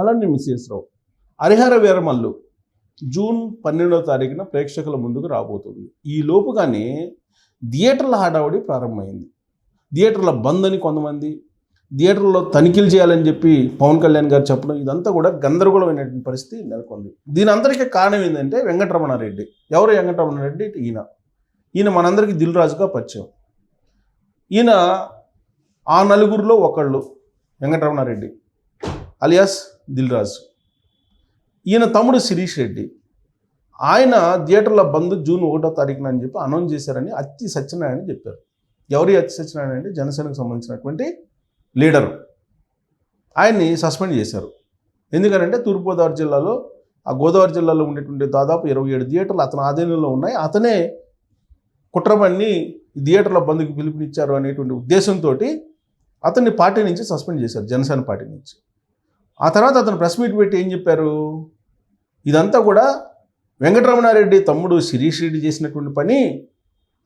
అలాంటి Mrs Rao Harihara Veeramallu June పన్నెండవ తారీఖున ప్రేక్షకుల ముందుకు రాబోతుంది. ఈ లోపుగానే థియేటర్ల హడావుడి ప్రారంభమైంది. థియేటర్ల బంద్ అని కొంతమంది థియేటర్లో తనిఖీలు చేయాలని చెప్పి పవన్ కళ్యాణ్ గారు చెప్పడం ఇదంతా కూడా గందరగోళమైనటువంటి పరిస్థితి నెలకొంది. దీని అందరికీ కారణం ఏంటంటే వెంకటరమణారెడ్డి. ఎవరు వెంకటరమణారెడ్డి? ఈయన. ఈయన మనందరికీ దిల్ రాజుగా పరిచయం. ఈయన ఆ నలుగురిలో ఒకళ్ళు వెంకటరమణారెడ్డి అలియాస్ దిల్ రాజు ఈయన తమ్ముడు శిరీష్ రెడ్డి. ఆయన థియేటర్ల బంద్ జూన్ ఒకటో తారీఖున అని చెప్పి అనౌన్స్ చేశారని అత్తి సత్యనారాయణ చెప్పారు. ఎవరి అత్తి సత్యనారాయణ అంటే జనసేనకు సంబంధించినటువంటి లీడరు. ఆయన్ని సస్పెండ్ చేశారు. ఎందుకనంటే తూర్పుగోదావరి జిల్లాలో ఆ గోదావరి జిల్లాలో ఉండేటువంటి దాదాపు ఇరవై ఏడు థియేటర్లు అతని ఆధీనంలో ఉన్నాయి. అతనే కుట్రబన్ని థియేటర్ల బంద్కి పిలుపునిచ్చారు అనేటువంటి ఉద్దేశంతో అతన్ని పార్టీ నుంచి సస్పెండ్ చేశారు జనసేన పార్టీ నుంచి. ఆ తర్వాత అతను ప్రెస్ మీట్ పెట్టి ఏం చెప్పారు? ఇదంతా కూడా వెంకటరమణారెడ్డి తమ్ముడు శిరీష్ రెడ్డి చేసినటువంటి పని.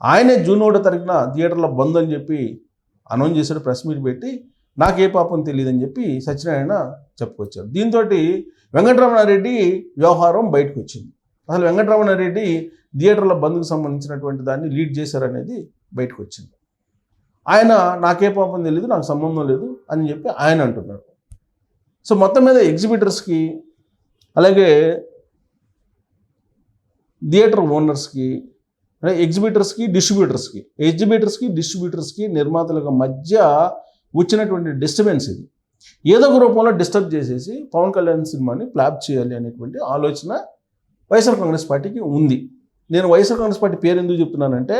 ఆయనే జూన్ ఒకటో తారీఖున థియేటర్లో బంద్ అని చెప్పి అనౌన్స్ చేశాడు ప్రెస్ మీట్ పెట్టి. నాకే పాపం తెలియదని చెప్పి సత్యనారాయణ చెప్పుకొచ్చారు. దీంతో వెంకటరమణారెడ్డి వ్యవహారం బయటకు వచ్చింది. అసలు వెంకటరమణారెడ్డి థియేటర్ల బంద్కు సంబంధించినటువంటి దాన్ని లీడ్ చేశారనేది బయటకు వచ్చింది. ఆయన నాకే పాపం తెలియదు నాకు సంబంధం లేదు అని చెప్పి ఆయన అంటున్నారు. సో మొత్తం మీద ఎగ్జిబిటర్స్కి అలాగే థియేటర్ ఓనర్స్కి ఎగ్జిబిటర్స్కి డిస్ట్రిబ్యూటర్స్కి ఎగ్జిబిటర్స్కి డిస్ట్రిబ్యూటర్స్కి నిర్మాతలకు మధ్య వచ్చినటువంటి డిస్టర్బెన్స్ ఇది. ఏదో ఒక రూపంలో డిస్టర్బ్ చేసేసి పవన్ కళ్యాణ్ సినిమాని ప్లాప్ చేయాలి అనేటువంటి ఆలోచన వైఎస్ఆర్ కాంగ్రెస్ పార్టీకి ఉంది. నేను వైఎస్ఆర్ కాంగ్రెస్ పార్టీ పేరు ఎందుకు చెప్తున్నానంటే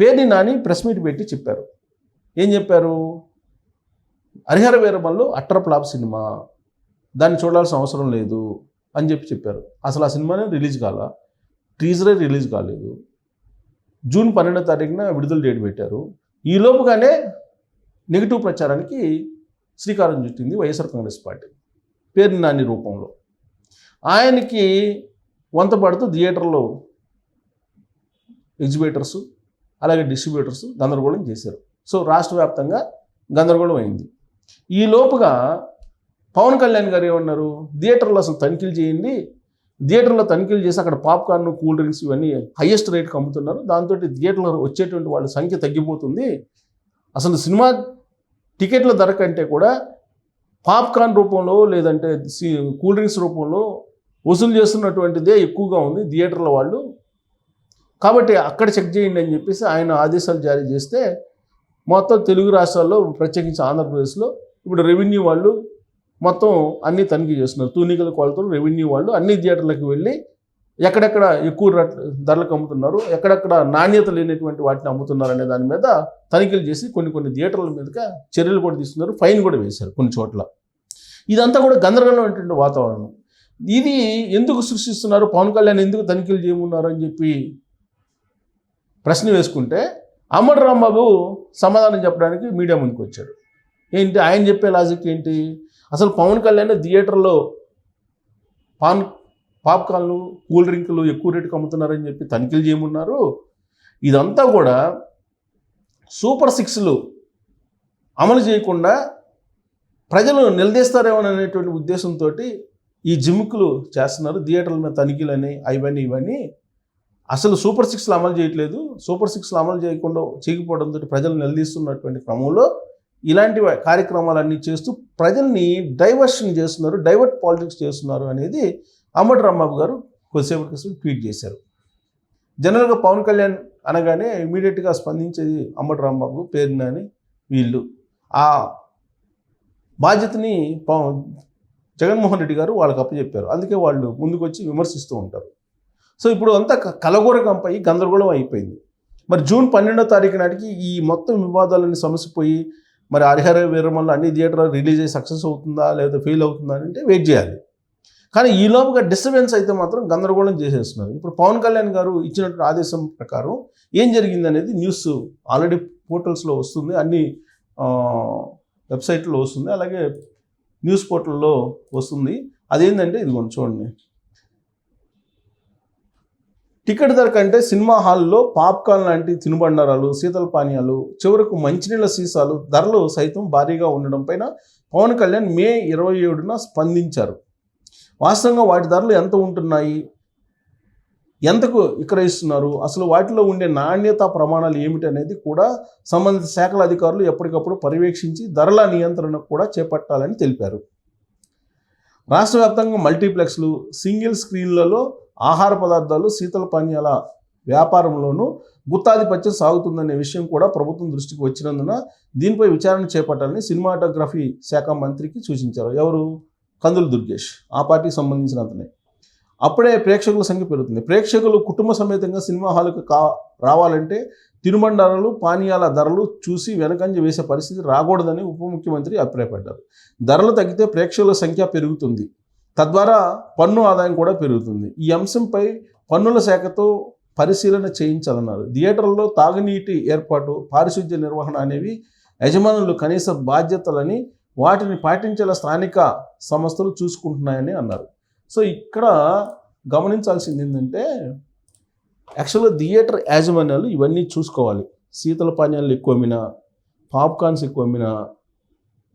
పేరుని నాని ప్రెస్ మీట్ పెట్టి చెప్పారు. ఏం చెప్పారు? Harihara Veeramallu utter flop cinema. దాన్ని చూడాల్సిన అవసరం లేదు అని చెప్పి చెప్పారు. అసలు ఆ సినిమానే రిలీజ్ కాల? టీజరే రిలీజ్ కాలేదు. జూన్ పన్నెండో తారీఖున విడుదల డేట్ పెట్టారు. ఈ లోపుగానే నెగిటివ్ ప్రచారానికి శ్రీకారం చుట్టింది వైఎస్ఆర్ కాంగ్రెస్ పార్టీ. పేరు నాని రూపంలో. ఆయనకి వంత పడుతూ థియేటర్లో ఎగ్జిబిటర్స్ అలాగే డిస్ట్రిబ్యూటర్స్ గందరగోళం చేశారు. సో రాష్ట్ర వ్యాప్తంగా గందరగోళం అయింది. ఈ లోపుగా పవన్ కళ్యాణ్ గారు ఏమన్నారు? థియేటర్లో అసలు తనిఖీలు చేయండి. థియేటర్లో తనిఖీలు చేసి అక్కడ పాప్కార్న్ కూల్ డ్రింక్స్ ఇవన్నీ హయ్యెస్ట్ రేట్కి అమ్ముతున్నారు. దాంతో థియేటర్లో వచ్చేటువంటి వాళ్ళ సంఖ్య తగ్గిపోతుంది. అసలు సినిమా టికెట్ల ధర కంటే కూడా పాప్కార్న్ రూపంలో లేదంటే సి- కూల్ డ్రింక్స్ రూపంలో వసూలు చేస్తున్నటువంటిదే ఎక్కువగా ఉంది థియేటర్ల వాళ్ళు. కాబట్టి అక్కడ చెక్ చేయండి అని చెప్పేసి ఆయన ఆదేశాలు జారీ చేస్తే మొత్తం తెలుగు రాష్ట్రాల్లో ప్రత్యేకించి ఆంధ్రప్రదేశ్లో ఇప్పుడు రెవెన్యూ వాళ్ళు మొత్తం అన్ని తనిఖీ చేస్తున్నారు. తూనికల కొలతలు రెవెన్యూ వాళ్ళు అన్ని థియేటర్లకు వెళ్ళి ఎక్కడెక్కడ ఎక్కువ ధరలకు అమ్ముతున్నారు ఎక్కడెక్కడ నాణ్యత లేనటువంటి వాటిని అమ్ముతున్నారు అనే దాని మీద తనిఖీలు చేసి కొన్ని కొన్ని థియేటర్ల మీదుగా చర్యలు కూడా తీసుకున్నారు ఫైన్ కూడా వేశారు కొన్ని చోట్ల. ఇదంతా కూడా గందరగోళమైనటువంటి వాతావరణం. ఇది ఎందుకు సృష్టిస్తున్నారు పవన్ కళ్యాణ్ ఎందుకు తనిఖీలు చేయమన్నారు అని చెప్పి ప్రశ్న వేసుకుంటే అమ్మడు రాంబాబు సమాధానం చెప్పడానికి మీడియా ముందుకు వచ్చాడు ఏంటి? ఆయన చెప్పే లాజిక్ ఏంటి? అసలు పవన్ కళ్యాణ్ థియేటర్లో పాన్ పాప్కార్న్లు కూల్ డ్రింకులు ఎక్కువ రేటుకి అమ్ముతున్నారని చెప్పి తనిఖీలు చేయమన్నారు. ఇదంతా కూడా సూపర్ సిక్స్లు అమలు చేయకుండా ప్రజలు నిలదీస్తారేమో అనేటువంటి ఉద్దేశంతో ఈ జిమ్కులు చేస్తున్నారు. థియేటర్ల మీద తనిఖీలని అవన్నీ ఇవన్నీ అసలు సూపర్ సిక్స్లు అమలు చేయట్లేదు. సూపర్ సిక్స్లు అమలు చేయకుండా చేయకపోవడంతో ప్రజలు నిలదీస్తున్నటువంటి క్రమంలో ఇలాంటి కార్యక్రమాలన్నీ చేస్తూ ప్రజల్ని డైవర్షన్ చేస్తున్నారు డైవర్ట్ పాలిటిక్స్ చేస్తున్నారు అనేది అమ్మటి రాంబాబు గారు కొద్దిసేపటి క్రితం ట్వీట్ చేశారు. జనరల్గా పవన్ కళ్యాణ్ అనగానే ఇమీడియట్గా స్పందించేది అమ్మటి రాంబాబు పేరున అని వీళ్ళు. ఆ బాధ్యతని పవన్ జగన్మోహన్ రెడ్డి గారు వాళ్ళకి అప్పచెప్పారు. అందుకే వాళ్ళు ముందుకొచ్చి విమర్శిస్తూ ఉంటారు. సో ఇప్పుడు అంతా క- కలగూరకంపై గందరగోళం అయిపోయింది. మరి జూన్ పన్నెండో తారీఖు నాటికి ఈ మొత్తం వివాదాలన్నీ సమసిపోయి మరి హరిహర వీరమల్ల అన్ని థియేటర్లో రిలీజ్ అయ్యి సక్సెస్ అవుతుందా లేదా ఫెయిల్ అవుతుందా అంటే వెయిట్ చేయాలి. కానీ ఈ లోపుగా డిస్టర్బెన్స్ అయితే మాత్రం గందరగోళం చేసేస్తున్నారు. ఇప్పుడు పవన్ కళ్యాణ్ గారు ఇచ్చినటువంటి ఆదేశం ప్రకారం ఏం జరిగింది అనేది న్యూస్ ఆల్రెడీ పోర్టల్స్లో వస్తుంది అన్ని వెబ్సైట్లో వస్తుంది అలాగే న్యూస్ పోర్టల్లో వస్తుంది. అదేంటంటే కొంచెం చూడండి. టికెట్ ధర కంటే సినిమా హాల్లో పాప్కార్న్ లాంటి తినుబండారాలు శీతల పానీయాలు చివరకు మంచినీళ్ళ సీసాలు ధరలు సైతం భారీగా ఉండడం పైన పవన్ కళ్యాణ్ మే ఇరవై ఏడున స్పందించారు. వాస్తవంగా వాటి ధరలు ఎంత ఉంటున్నాయి? ఎంతకు విక్రయిస్తున్నారు? అసలు వాటిలో ఉండే నాణ్యత ప్రమాణాలు ఏమిటి అనేది కూడా సంబంధిత శాఖల అధికారులు ఎప్పటికప్పుడు పర్యవేక్షించి ధరల నియంత్రణ కూడా చేపట్టాలని తెలిపారు. రాష్ట్ర వ్యాప్తంగా మల్టీప్లెక్స్లు సింగిల్ స్క్రీన్లలో ఆహార పదార్థాలు శీతల పానీయాల వ్యాపారంలోనూ గుత్తాధిపత్యం సాగుతుందనే విషయం కూడా ప్రభుత్వం దృష్టికి వచ్చినందున దీనిపై విచారణ చేపట్టాలని సినిమాటోగ్రఫీ శాఖ మంత్రికి సూచించారు. ఎవరు? కందుల దుర్గేష్. ఆ పార్టీకి సంబంధించిన అతనే అప్పుడే ప్రేక్షకుల సంఖ్య పెరుగుతుంది. ప్రేక్షకులు కుటుంబ సమేతంగా సినిమా హాల్కి కా రావాలంటే తినుబండారాలు పానీయాల ధరలు చూసి వెనకంజ వేసే పరిస్థితి రాకూడదని ఉప ముఖ్యమంత్రి అభిప్రాయపడ్డారు. ధరలు తగ్గితే ప్రేక్షకుల సంఖ్య పెరుగుతుంది. తద్వారా పన్ను ఆదాయం కూడా పెరుగుతుంది. ఈ అంశంపై పన్నుల శాఖతో పరిశీలన చేయించాలన్నారు. థియేటర్లలో తాగునీటి ఏర్పాటు పారిశుద్ధ్య నిర్వహణ అనేవి యజమానులు కనీస బాధ్యతలని వాటిని పాటించేలా స్థానిక సంస్థలు చూసుకుంటున్నాయని అన్నారు. సో ఇక్కడ గమనించాల్సింది ఏంటంటే యాక్చువల్గా థియేటర్ యాజమాన్యాలు ఇవన్నీ చూసుకోవాలి. శీతల పానీయాలు ఎక్కువ అమ్మినా పాప్కార్న్స్ ఎక్కువ అమ్మినా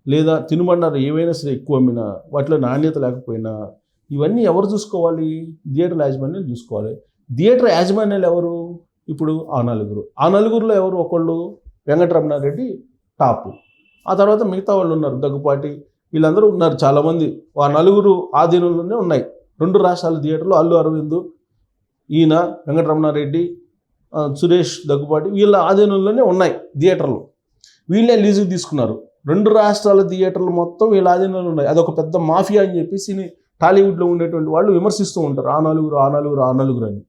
లేదా తినుబండారు ఏవైనా సరే ఎక్కువ అమ్మినా వాటిలో నాణ్యత లేకపోయినా ఇవన్నీ ఎవరు చూసుకోవాలి? థియేటర్ యాజమాన్యాలు చూసుకోవాలి. థియేటర్ యాజమాన్యాలు ఎవరు? ఇప్పుడు ఆ నలుగురు. ఆ నలుగురిలో ఎవరు? ఒకళ్ళు వెంకటరమణారెడ్డి టాపు. ఆ తర్వాత మిగతా వాళ్ళు ఉన్నారు దగ్గుపాటి. వీళ్ళందరూ ఉన్నారు చాలామంది. ఆ నలుగురు ఆధీనంలోనే ఉన్నాయి. రెండు రాష్ట్రాల థియేటర్లు అల్లు అరవిందు ఈయన వెంకటరమణారెడ్డి సురేష్ దగ్గుపాటి వీళ్ళ ఆధీనంలోనే ఉన్నాయి థియేటర్లు. వీళ్ళే లీజుకు తీసుకున్నారు. రెండు రాష్ట్రాల థియేటర్లు మొత్తం వీళ్ళ ఆధీనంలో ఉన్నాయి. అదొక పెద్ద మాఫియా అని చెప్పేసి టాలీవుడ్లో ఉండేటువంటి వాళ్ళు విమర్శిస్తూ ఉంటారు. ఆ నలుగురు ఆ నలుగురు ఆ నలుగురు అని.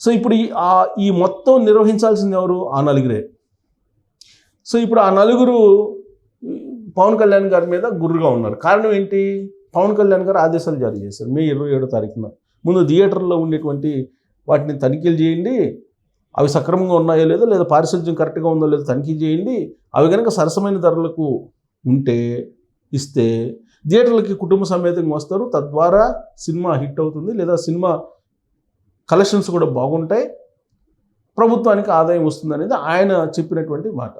సో ఇప్పుడు ఈ ఆ ఈ మొత్తం నిర్వహించాల్సింది ఎవరు? ఆ నలుగురే. సో ఇప్పుడు ఆ నలుగురు పవన్ కళ్యాణ్ గారి మీద గుర్రుగా ఉన్నారు. కారణం ఏంటి? పవన్ కళ్యాణ్ గారు ఆదేశాలు జారీ చేశారు మే ఇరవై ఏడో తారీఖున. ముందు థియేటర్లో ఉండేటువంటి వాటిని తనిఖీలు చేయండి. అవి సక్రమంగా ఉన్నాయో లేదో లేదా పారిశుద్ధ్యం కరెక్ట్గా ఉందో లేదో తనిఖీ చేయండి. అవి కనుక సరసమైన ధరలకు ఉంటే ఇస్తే థియేటర్లకి కుటుంబ సమేతంగా వస్తారు. తద్వారా సినిమా హిట్ అవుతుంది లేదా సినిమా కలెక్షన్స్ కూడా బాగుంటాయి. ప్రభుత్వానికి ఆదాయం వస్తుంది అనేది ఆయన చెప్పినటువంటి మాట.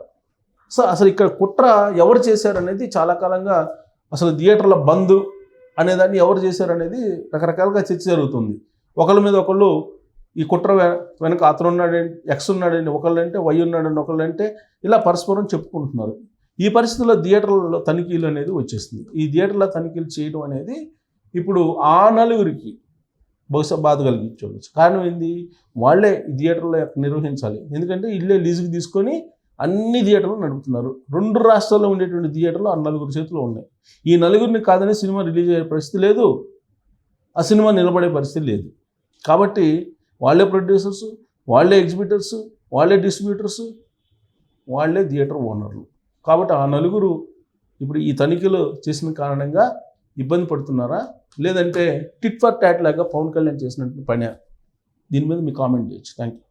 సో అసలు ఇక్కడ కుట్ర ఎవరు చేశారనేది చాలా కాలంగా అసలు థియేటర్ల బంద్ అనేదాన్ని ఎవరు చేశారనేది రకరకాలుగా చర్చ జరుగుతుంది. ఒకళ్ళ మీద ఒకళ్ళు ఈ కుట్ర వెనక అతను ఉన్నాడండి ఎక్స్ ఉన్నాడండి ఒకళ్ళంటే వై ఉన్నాడండి ఒకళ్ళంటే ఇలా పరస్పరం చెప్పుకుంటున్నారు. ఈ పరిస్థితుల్లో థియేటర్లలో తనిఖీలు అనేది వచ్చేస్తుంది. ఈ థియేటర్ల తనిఖీలు చేయడం అనేది ఇప్పుడు ఆ నలుగురికి బహుశా బాధ కలిగించవచ్చు. కారణం ఏంది? వాళ్ళే ఈ థియేటర్లో నిర్వహించాలి. ఎందుకంటే ఇల్లే లీజుకి తీసుకొని అన్ని థియేటర్లు నడుపుతున్నారు. రెండు రాష్ట్రాల్లో ఉండేటువంటి థియేటర్లు ఆ నలుగురు చేతిలో ఉన్నాయి. ఈ నలుగురిని కాదని సినిమా రిలీజ్ అయ్యే పరిస్థితి లేదు. ఆ సినిమా నిలబడే పరిస్థితి లేదు. కాబట్టి వాళ్ళే ప్రొడ్యూసర్స్ వాళ్ళే ఎగ్జిబిటర్స్ వాళ్ళే డిస్ట్రిబ్యూటర్స్ వాళ్ళే థియేటర్ ఓనర్లు. కాబట్టి ఆ నలుగురు ఇప్పుడు ఈ తనిఖీలు చేసిన కారణంగా ఇబ్బంది పడుతున్నారా? లేదంటే టిట్ ఫర్ ట్యాట్ లాగా పవన్ కళ్యాణ్ చేసినట్టు పని. దీని మీద మీ కామెంట్ చేయొచ్చు. Thank you